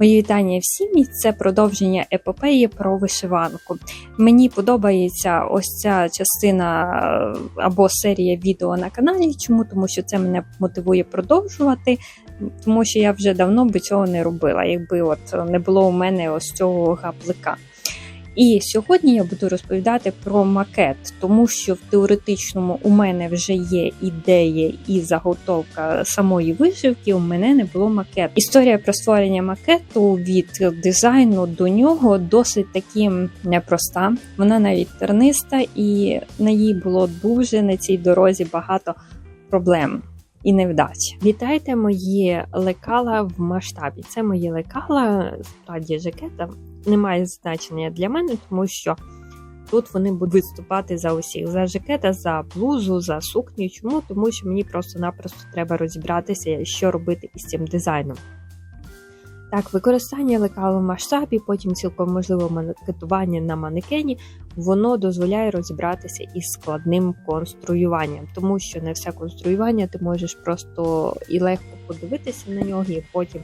Мої вітання всім це продовження епопеї про вишиванку. Мені подобається ось ця частина е, або серія відео на каналі. Чому? Тому що це мене мотивує продовжувати, тому що я вже давно би цього не робила, якби от не було у мене ось цього гаплика. І сьогодні я буду розповідати про макет, тому що в теоретичному у мене вже є ідея і заготовка самої вишивки. У мене не було макету. Історія про створення макету від дизайну до нього досить таки непроста. Вона навіть терниста, і на їй було дуже на цій дорозі багато проблем. І невдач. Вітайте мої лекала в масштабі. Це мої лекала справді жакета не має значення для мене, тому що тут вони будуть виступати за усіх: за жакета, за блузу, за сукню. Чому? Тому що мені просто-напросто треба розібратися, що робити із цим дизайном. Так, використання лекала в масштабі, потім цілком можливо макетування на манекені, воно дозволяє розібратися із складним конструюванням, тому що не все конструювання ти можеш просто і легко подивитися на нього, і потім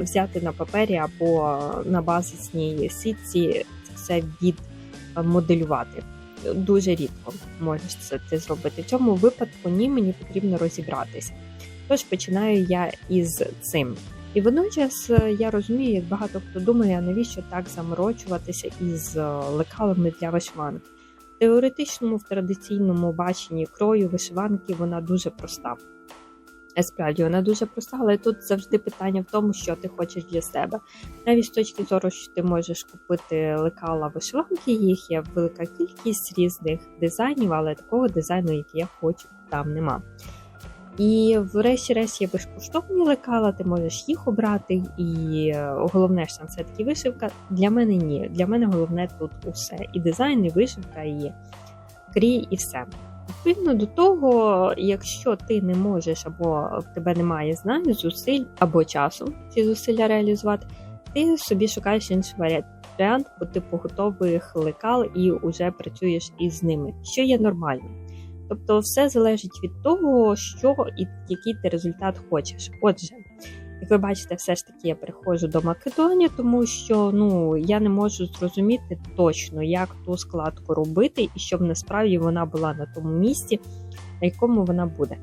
взяти на папері або на базисній сітці це все відмоделювати. Дуже рідко можеш це, це зробити. В цьому випадку ні, мені потрібно розібратися. Тож починаю я із цим. І водночас е, я розумію, як багато хто думає, навіщо так заморочуватися із е, лекалами для вишиванки. В теоретичному, в традиційному баченні крою вишиванки вона дуже проста. Справді вона дуже проста, але тут завжди питання в тому, що ти хочеш для себе. Навіть з точки зору, що ти можеш купити лекала вишиванки, їх є велика кількість різних дизайнів, але такого дизайну, який я хочу, там нема. І врешті-решт є безкоштовні лекала, ти можеш їх обрати, і е, головне ж там все-таки вишивка. Для мене ні. Для мене головне тут усе. І дизайн, і вишивка, і крій, і все. Відповідно до того, якщо ти не можеш або в тебе немає знань, зусиль або часу ці зусилля реалізувати, ти собі шукаєш інший варіант по типу готових лекал і вже працюєш із ними, що є нормально. Тобто, все залежить від того, що і який ти результат хочеш. Отже. Як ви бачите, все ж таки я приходжу до Македонії, тому що ну, я не можу зрозуміти точно, як ту складку робити, і щоб насправді вона була на тому місці, на якому вона буде.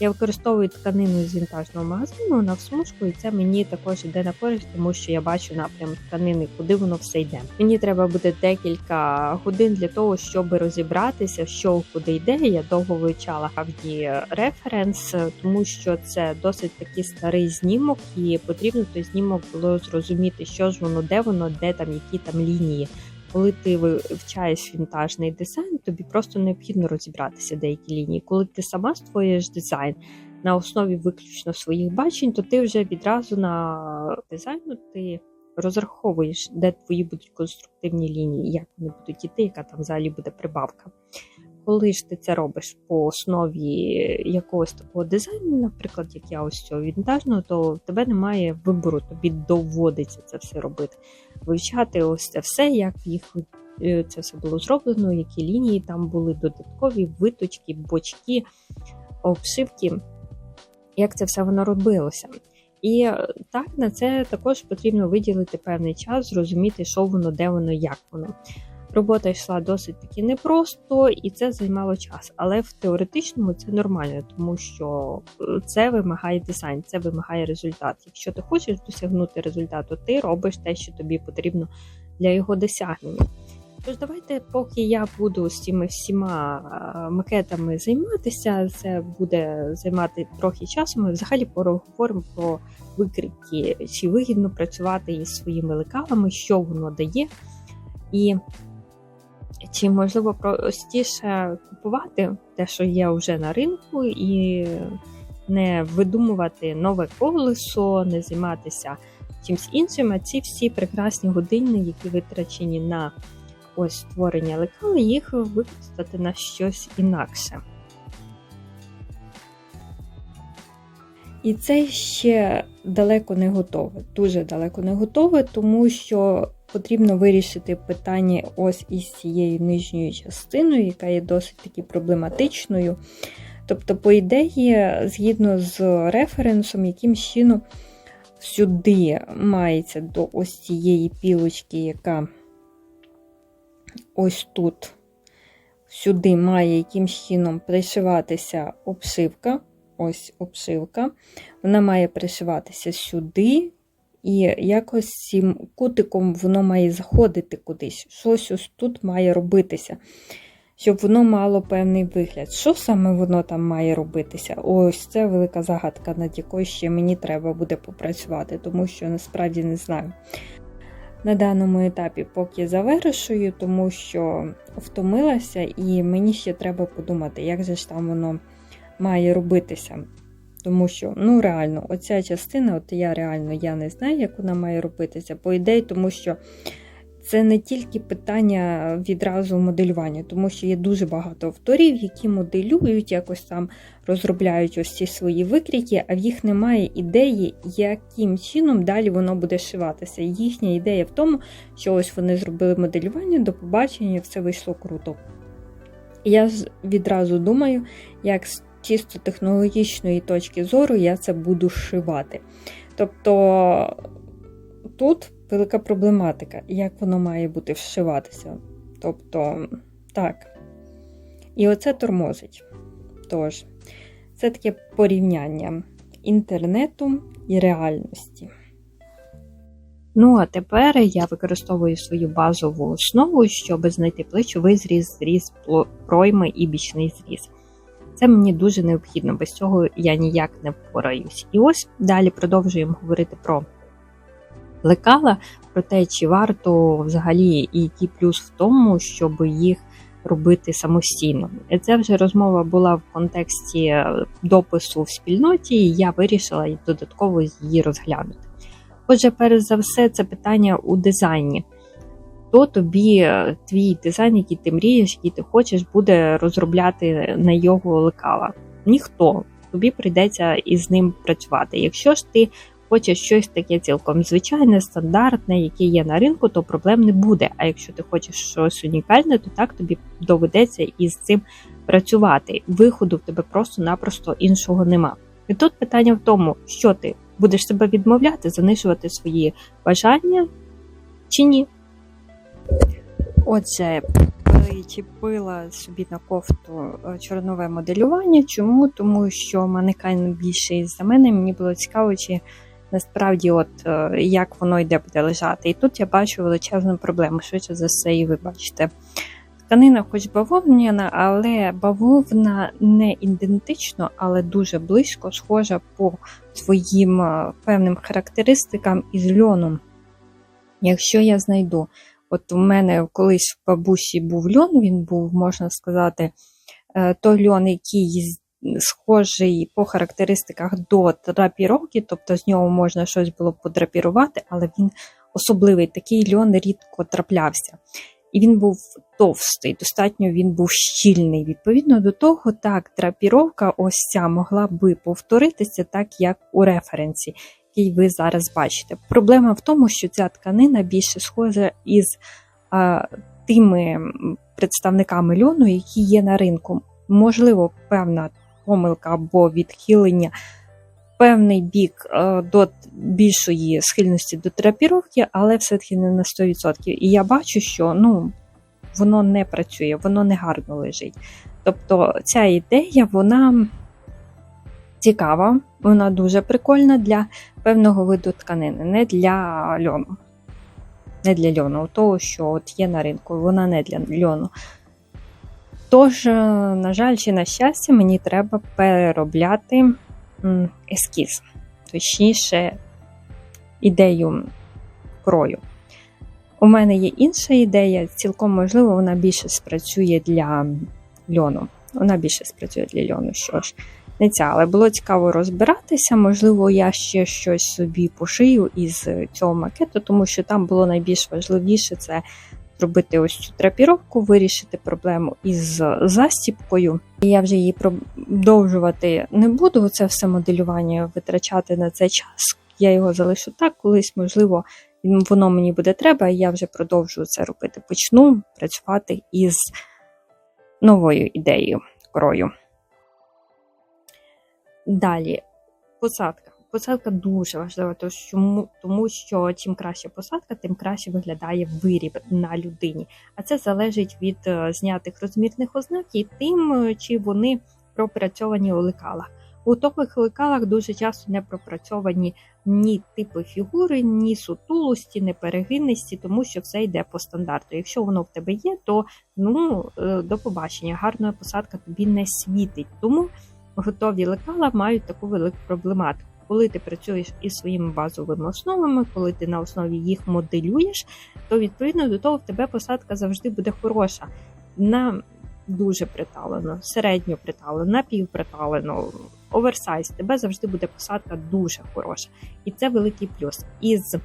Я використовую тканину з вінтажного магазину на всмужку, і це мені також йде на користь, тому що я бачу напрям тканини, куди воно все йде. Мені треба буде декілька годин для того, щоб розібратися, що куди йде. Я довго вивчала правді референс, тому що це досить такий старий знімок, і потрібно той знімок було зрозуміти, що ж воно, де воно, де там, які там лінії коли ти вивчаєш вінтажний дизайн, тобі просто необхідно розібратися деякі лінії. Коли ти сама створюєш дизайн на основі виключно своїх бачень, то ти вже відразу на дизайну ти розраховуєш, де твої будуть конструктивні лінії, як вони будуть іти, яка там взагалі буде прибавка коли ж ти це робиш по основі якогось такого дизайну, наприклад, як я ось цього вінтажного, то в тебе немає вибору, тобі доводиться це все робити. Вивчати ось це все, як їх е, це все було зроблено, які лінії там були додаткові, виточки, бочки, обшивки, як це все воно робилося. І е, так, на це також потрібно виділити певний час, зрозуміти, що воно, де воно, як воно. Робота йшла досить таки непросто, і це займало час. Але в теоретичному це нормально, тому що е, це вимагає дизайн, це вимагає результат. Якщо ти хочеш досягнути результату, ти робиш те, що тобі потрібно для його досягнення. Тож, давайте, поки я буду з цими всіма е, макетами займатися, це буде займати трохи часу. Ми взагалі поговоримо про викрики, чи вигідно працювати із своїми лекалами, що воно дає. І чи можливо простіше купувати те, що є вже на ринку, і не видумувати нове колесо, не займатися чимось іншим, а ці всі прекрасні години, які витрачені на ось створення лекали, їх використати на щось інакше. І це ще далеко не готове, дуже далеко не готове, тому що потрібно вирішити питання ось із цією нижньою частиною, яка є досить таки проблематичною. Тобто, по ідеї, згідно з референсом, яким чином сюди мається до ось цієї пілочки, яка ось тут, сюди має якимсь чином пришиватися обшивка. Ось обшивка. Вона має пришиватися сюди, і якось цим кутиком воно має заходити кудись. Щось ось тут має робитися, щоб воно мало певний вигляд. Що саме воно там має робитися? Ось це велика загадка, над якою ще мені треба буде попрацювати, тому що насправді не знаю. На даному етапі поки завершую, тому що втомилася, і мені ще треба подумати, як же ж там воно має робитися. Тому що, ну реально, оця частина, от я реально я не знаю, як вона має робитися, по ідеї, тому що це не тільки питання відразу моделювання, тому що є дуже багато авторів, які моделюють, якось там розробляють ось ці свої викрійки, а в їх немає ідеї, яким чином далі воно буде шиватися. Їхня ідея в тому, що ось вони зробили моделювання, до побачення, все вийшло круто. Я відразу думаю, як з чисто технологічної точки зору я це буду шивати. Тобто тут велика проблематика, як воно має бути вшиватися. Тобто, так. І оце тормозить. Тож, це таке порівняння інтернету і реальності. Ну, а тепер я використовую свою базову основу, щоб знайти плечовий зріз, зріз пройми і бічний зріз. Це мені дуже необхідно, без цього я ніяк не впораюсь. І ось далі продовжуємо говорити про лекала, про те, чи варто взагалі і який плюс в тому, щоб їх робити самостійно. Це вже розмова була в контексті допису в спільноті, і я вирішила додатково її розглянути. Отже, перш за все, це питання у дизайні. Хто тобі твій дизайн, який ти мрієш, який ти хочеш, буде розробляти на його лекала? Ніхто. Тобі прийдеться із ним працювати. Якщо ж ти хочеш щось таке цілком звичайне, стандартне, яке є на ринку, то проблем не буде. А якщо ти хочеш щось унікальне, то так тобі доведеться із цим працювати. Виходу в тебе просто-напросто іншого нема. І тут питання в тому, що ти будеш себе відмовляти, занижувати свої бажання чи ні. Отже, причепила собі на кофту чорнове моделювання. Чому? Тому що манекайн більший за мене, мені було цікаво, чи насправді от як воно йде буде лежати. І тут я бачу величезну проблему, швидше за все, і ви бачите. Тканина, хоч бавовняна, але бавовна не ідентично, але дуже близько схожа по своїм певним характеристикам із льоном. Якщо я знайду, от у мене колись в бабусі був льон, він був, можна сказати, той льон, який схожий по характеристиках до драпіровки, тобто з нього можна щось було подрапірувати, але він особливий, такий льон рідко траплявся. І він був товстий, достатньо він був щільний. Відповідно до того, так, драпіровка ось ця могла би повторитися, так як у референсі, який ви зараз бачите. Проблема в тому, що ця тканина більше схожа із а, тими представниками льону, які є на ринку. Можливо, певна помилка або відхилення. Певний бік до більшої схильності до терапіровки, але все-таки не на 100%. І я бачу, що ну, воно не працює, воно не гарно лежить. Тобто ця ідея, вона цікава, вона дуже прикольна для певного виду тканини, не для льону. Не для льону, того, що от є на ринку, вона не для льону. Тож, на жаль, чи на щастя, мені треба переробляти ескіз, точніше, ідею крою. У мене є інша ідея, цілком можливо, вона більше спрацює для льону. Вона більше спрацює для льону. Що ж, не ця, але було цікаво розбиратися. Можливо, я ще щось собі пошию із цього макету, тому що там було найбільш важливіше це зробити ось цю трапіровку, вирішити проблему із застіпкою. Я вже її продовжувати не буду. Це все моделювання витрачати на цей час. Я його залишу так, колись, можливо, воно мені буде треба, і я вже продовжу це робити. Почну працювати із новою ідеєю крою. Далі, посадка. Посадка дуже важлива, тому що, чим краща посадка, тим краще виглядає виріб на людині. А це залежить від е, знятих розмірних ознак і тим, е, чи вони пропрацьовані у лекалах. У готових лекалах дуже часто не пропрацьовані ні типи фігури, ні сутулості, ні перегинності, тому що все йде по стандарту. Якщо воно в тебе є, то ну е, до побачення, гарна посадка тобі не світить. Тому готові лекала мають таку велику проблематику. Коли ти працюєш із своїми базовими основами, коли ти на основі їх моделюєш, то відповідно до того в тебе посадка завжди буде хороша. На дуже приталено, середньо приталено, напівприталено, оверсайз, тебе завжди буде посадка дуже хороша. І це великий плюс. Із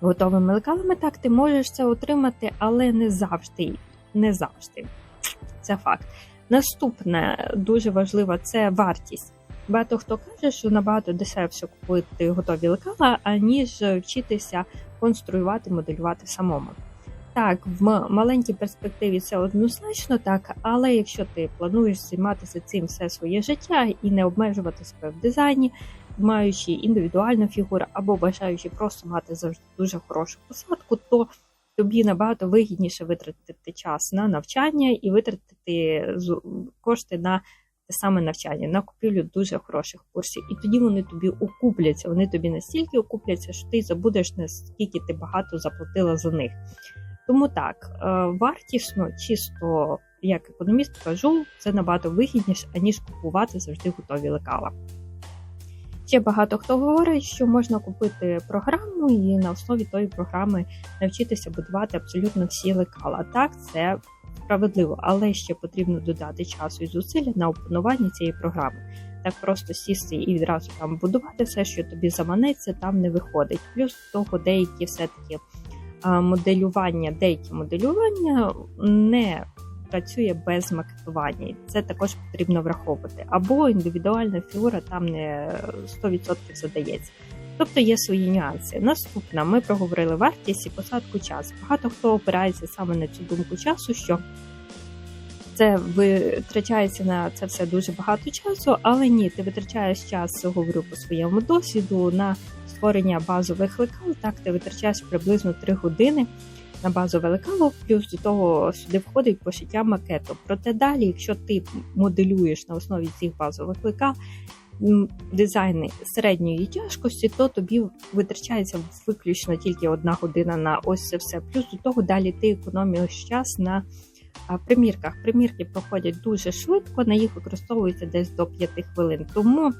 готовими лекалами так ти можеш це отримати, але не завжди. Не завжди. Це факт. Наступне дуже важливо це вартість. Багато хто каже, що набагато дешевше купити готові лекала, аніж вчитися конструювати, моделювати самому. Так, в маленькій перспективі це однозначно так, але якщо ти плануєш займатися цим все своє життя і не обмежувати себе в дизайні, маючи індивідуальну фігуру або бажаючи просто мати завжди дуже хорошу посадку, то тобі набагато вигідніше витратити час на навчання і витратити кошти на те саме навчання, на купівлю дуже хороших курсів. І тоді вони тобі окупляться. Вони тобі настільки окупляться, що ти забудеш наскільки ти багато заплатила за них. Тому так, е, вартісно, чисто як економіст кажу, це набагато вигідніше, аніж купувати завжди готові лекала. Ще багато хто говорить, що можна купити програму і на основі тої програми навчитися будувати абсолютно всі лекала. Так, це справедливо, але ще потрібно додати часу і зусилля на опанування цієї програми. Так просто сісти і відразу там будувати все, що тобі заманеться, там не виходить. Плюс того, деякі все-таки моделювання, деякі моделювання не працює без макетування. Це також потрібно враховувати. Або індивідуальна фігура там не 100% задається. Тобто є свої нюанси. Наступна, ми проговорили вартість і посадку часу. Багато хто опирається саме на цю думку часу, що це витрачається на це все дуже багато часу, але ні, ти витрачаєш час, говорю по своєму досвіду, на створення базових лекал. Так, ти витрачаєш приблизно 3 години на базове лекало, плюс до того сюди входить пошиття макету. Проте далі, якщо ти моделюєш на основі цих базових лекал дизайни середньої тяжкості, то тобі витрачається виключно тільки одна година на ось це все. Плюс до того далі ти економієш час на примірках. Примірки проходять дуже швидко, на їх використовується десь до 5 хвилин. Тому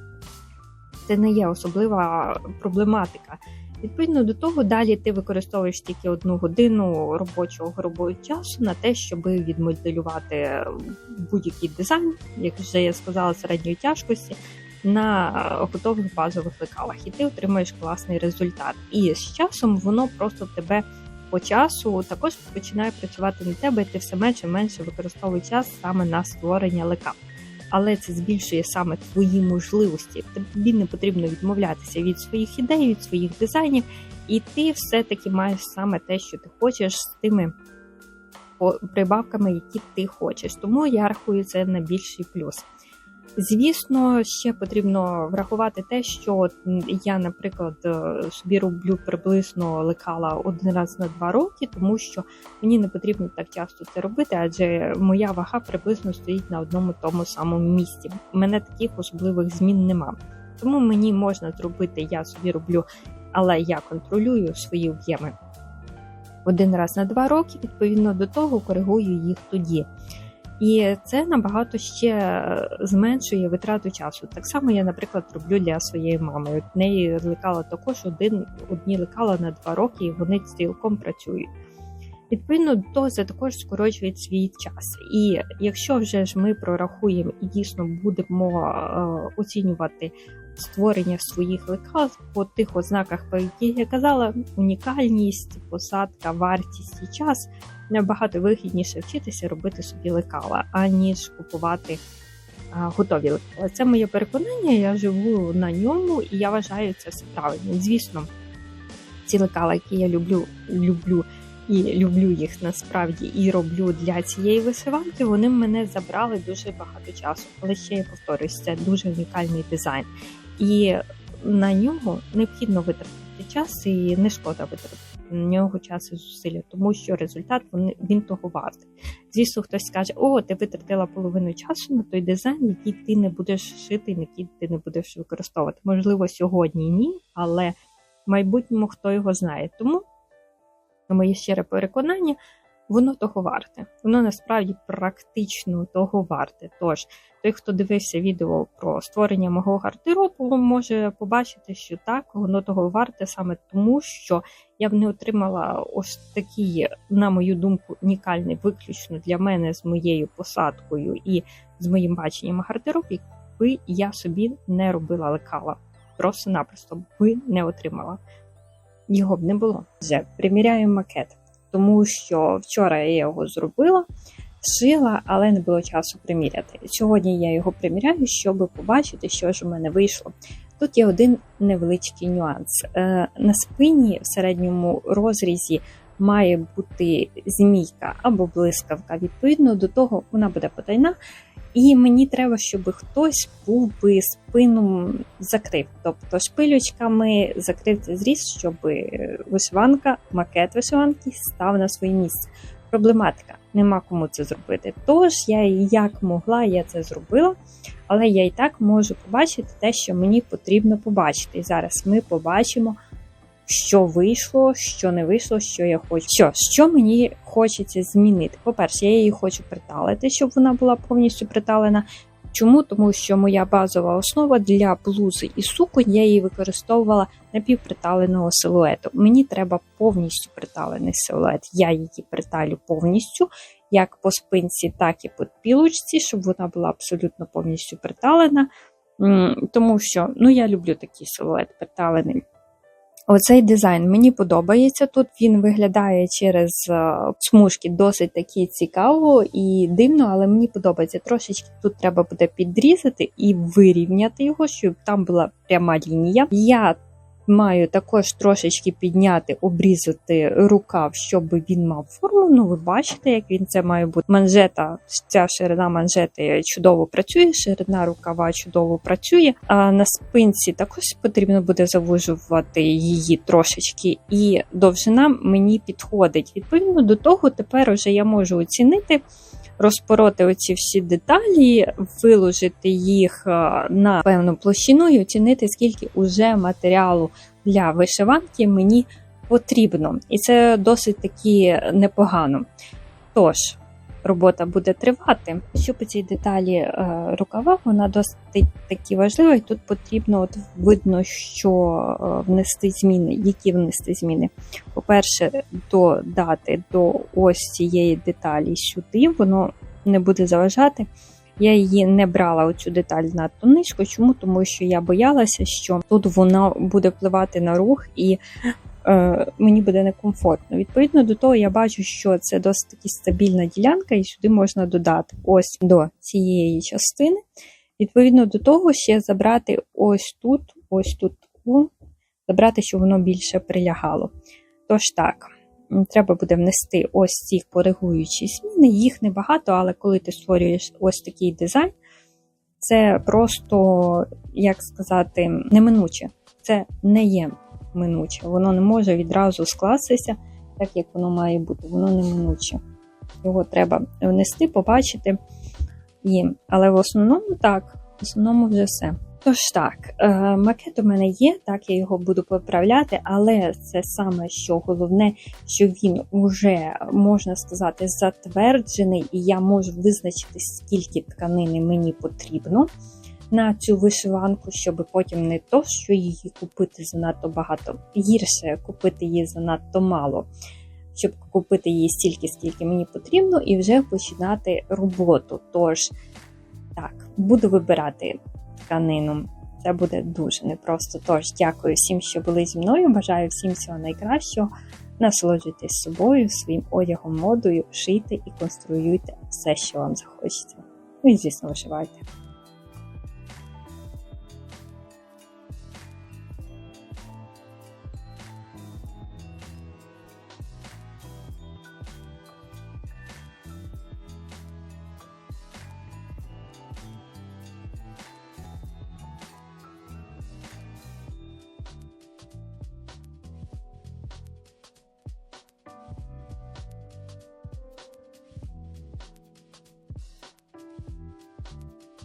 це не є особлива проблематика. Відповідно до того, далі ти використовуєш тільки одну годину робочого робочого часу на те, щоб відмоделювати будь-який дизайн, як вже я сказала, середньої тяжкості на готових базових лекалах, і ти отримаєш класний результат. І з часом воно просто тебе по часу також починає працювати на тебе, і ти все менше і менше використовуєш час саме на створення лекал але це збільшує саме твої можливості. Тобі не потрібно відмовлятися від своїх ідей, від своїх дизайнів, і ти все-таки маєш саме те, що ти хочеш з тими прибавками, які ти хочеш. Тому я рахую це на більший плюс. Звісно, ще потрібно врахувати те, що я, наприклад, е, собі роблю приблизно лекала один раз на два роки, тому що мені не потрібно так часто це робити, адже моя вага приблизно стоїть на одному тому самому місці. У мене таких особливих змін нема. Тому мені можна зробити, я собі роблю, але я контролюю свої об'єми один раз на два роки. Відповідно до того, коригую їх тоді. І це набагато ще е, зменшує витрату часу. Так само я, наприклад, роблю для своєї мами. От неї лекала також один одні лекала на два роки, і вони цілком працюють. Відповідно до того, це також скорочує свій час. І якщо вже ж ми прорахуємо і дійсно будемо е, оцінювати створення своїх лекал по тих ознаках, про які я казала, унікальність, посадка, вартість і час набагато вигідніше вчитися робити собі лекала, аніж купувати готові лекала. Це моє переконання, я живу на ньому і я вважаю це все правильно. Звісно, ці лекала, які я люблю, люблю. І люблю їх насправді і роблю для цієї вишиванки. Вони мене забрали дуже багато часу. Але ще я повторюсь, це дуже унікальний дизайн. І на нього необхідно витратити час і не шкода витратити на нього час і зусилля, тому що результат він, того вартий. Звісно, хтось скаже, о, ти витратила половину часу на той дизайн, який ти не будеш шити, який ти не будеш використовувати. Можливо, сьогодні ні, але в майбутньому хто його знає. Тому, моє щире переконання, воно того варте. Воно насправді практично того варте. Тож, той, хто дивився відео про створення мого гардеробу, може побачити, що так, воно того варте саме тому, що я б не отримала ось такий, на мою думку, унікальний, виключно для мене з моєю посадкою і з моїм баченням гардероб, якби я собі не робила лекала. Просто-напросто би не отримала. Його б не було. Вже приміряю макет тому що вчора я його зробила, шила, але не було часу приміряти. Сьогодні я його приміряю, щоб побачити, що ж у мене вийшло. Тут є один невеличкий нюанс. Е, на спині в середньому розрізі має бути змійка або блискавка. Відповідно до того, вона буде потайна. І мені треба, щоб хтось був би спину закрив, тобто шпилючками закрив цей зріз, щоб вишиванка, макет вишиванки став на своє місце. Проблематика, нема кому це зробити. Тож я як могла, я це зробила, але я і так можу побачити те, що мені потрібно побачити. І зараз ми побачимо що вийшло, що не вийшло, що я хочу. Що, що мені хочеться змінити? По-перше, я її хочу приталити, щоб вона була повністю приталена. Чому? Тому що моя базова основа для блузи і суконь я її використовувала напівприталеного силуету. Мені треба повністю приталений силует. Я її приталю повністю, як по спинці, так і по пілочці, щоб вона була абсолютно повністю приталена. Тому що ну, я люблю такий силует приталений. Оцей дизайн мені подобається. Тут він виглядає через е, смужки досить таки цікаво і дивно, але мені подобається. Трошечки тут треба буде підрізати і вирівняти його, щоб там була пряма лінія. Я Маю також трошечки підняти, обрізати рукав, щоб він мав форму. Ну, ви бачите, як він це має бути. Манжета, ця ширина манжети чудово працює, ширина рукава чудово працює. А на спинці також потрібно буде завужувати її трошечки, і довжина мені підходить. Відповідно до того, тепер уже я можу оцінити розпороти оці всі деталі, виложити їх е, на певну площину і оцінити, скільки уже матеріалу для вишиванки мені потрібно. І це досить таки непогано. Тож, робота буде тривати. Що по цій деталі е, рукава, вона досить таки важлива, і тут потрібно от видно, що е, внести зміни, які внести зміни. По-перше, додати до ось цієї деталі сюди, воно не буде заважати. Я її не брала оцю деталь надто низько. Чому? Тому що я боялася, що тут вона буде впливати на рух і мені буде некомфортно. Відповідно до того, я бачу, що це досить таки стабільна ділянка, і сюди можна додати ось до цієї частини. Відповідно до того, ще забрати ось тут, ось тут, забрати, щоб воно більше прилягало. Тож так треба буде внести ось ці коригуючі зміни. Їх небагато, але коли ти створюєш ось такий дизайн, це просто, як сказати, неминуче. Це не є минуче. Воно не може відразу скластися, так як воно має бути, воно неминуче. Його треба внести, побачити. І, Але в основному так, в основному вже все. Тож так, е, макет у мене є, так я його буду поправляти, але це саме що головне, що він вже, можна сказати, затверджений, і я можу визначити, скільки тканини мені потрібно на цю вишиванку, щоб потім не то, що її купити занадто багато, гірше купити її занадто мало, щоб купити її стільки, скільки мені потрібно, і вже починати роботу. Тож, так, буду вибирати тканину. Це буде дуже непросто. Тож, дякую всім, що були зі мною. Бажаю всім всього найкращого. Насолоджуйтесь собою, своїм одягом, модою, шийте і конструюйте все, що вам захочеться. Ну і, звісно, вишивайте.